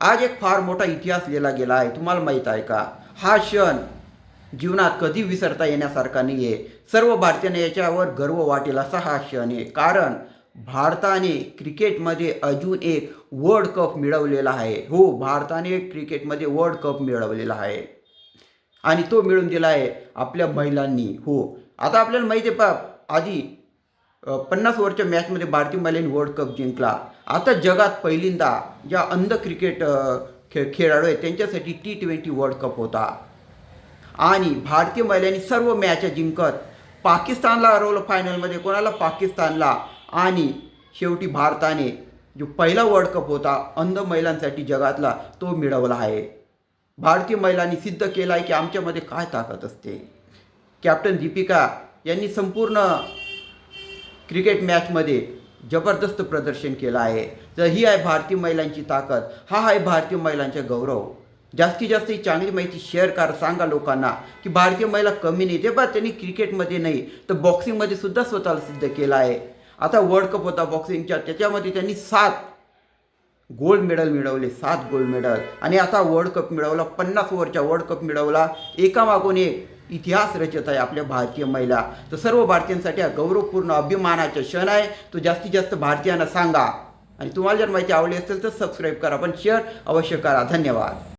आज एक फार मोठा इतिहास लिहिला गेला आहे. तुम्हाला माहीत आहे का? हा क्षण जीवनात कधी विसरता येण्यासारखा नाही आहे सर्व भारतीयांना याच्यावर गर्व वाटेल असा हा क्षण आहे. कारण भारताने क्रिकेटमध्ये अजून एक वर्ल्ड कप मिळवलेला आहे. हो भारताने क्रिकेटमध्ये वर्ल्ड कप मिळवलेला आहे. आणि तो मिळून दिला आहे आपल्या महिलांनी. हो. आता आपल्याला माहिती आहे पा आधी पन्नास ओव्हरच्या मॅचमध्ये भारतीय महिलांनी वर्ल्ड कप जिंकला. आता जगात पहिल्यांदा ज्या अंध क्रिकेट खेळ खे खेळाडू आहेत त्यांच्यासाठी टी ट्वेंटी वर्ल्ड कप होता. आणि भारतीय महिलांनी सर्व मॅच जिंकत पाकिस्तानला हरवलं फायनलमध्ये कोणाला? पाकिस्तानला. आणि शेवटी भारताने जो पहिला वर्ल्ड कप होता अंध महिलांसाठी जगातला तो मिळवला आहे. भारतीय महिलांनी सिद्ध केलं आहे की आमच्यामध्ये काय ताकद असते. कॅप्टन दीपिका यांनी संपूर्ण क्रिकेट मॅचमध्ये जबरदस्त प्रदर्शन केलं आहे. तर ही आहे भारतीय महिलांची ताकद. हा आहे भारतीय महिलांचा गौरव. जास्तीत जास्त ही चांगली माहिती शेअर करा सांगा लोकांना की भारतीय महिला कमी नाही. ते बा त्यांनी क्रिकेटमध्ये नाही तर बॉक्सिंगमध्ये सुद्धा स्वतःला सिद्ध केलं आहे. आता वर्ल्ड कप होता बॉक्सिंगच्या त्याच्यामध्ये त्यांनी सात गोल्ड मेडल मिळवले सात गोल्ड मेडल. आणि आता वर्ल्ड कप मिळवला पन्नास ओव्हरच्या वर्ल्ड कप मिळवला. एकामागून एक इतिहास रचत आहे आपल्या भारतीय महिला. तर सर्व भारतीयांसाठी हा गौरवपूर्ण अभिमानाचा क्षण आहे. तो जास्तीत जास्त भारतीयांना सांगा. आणि तुम्हाला जर माहिती आवडली असेल तर सबस्क्राईब करा पण शेअर अवश्य करा. धन्यवाद.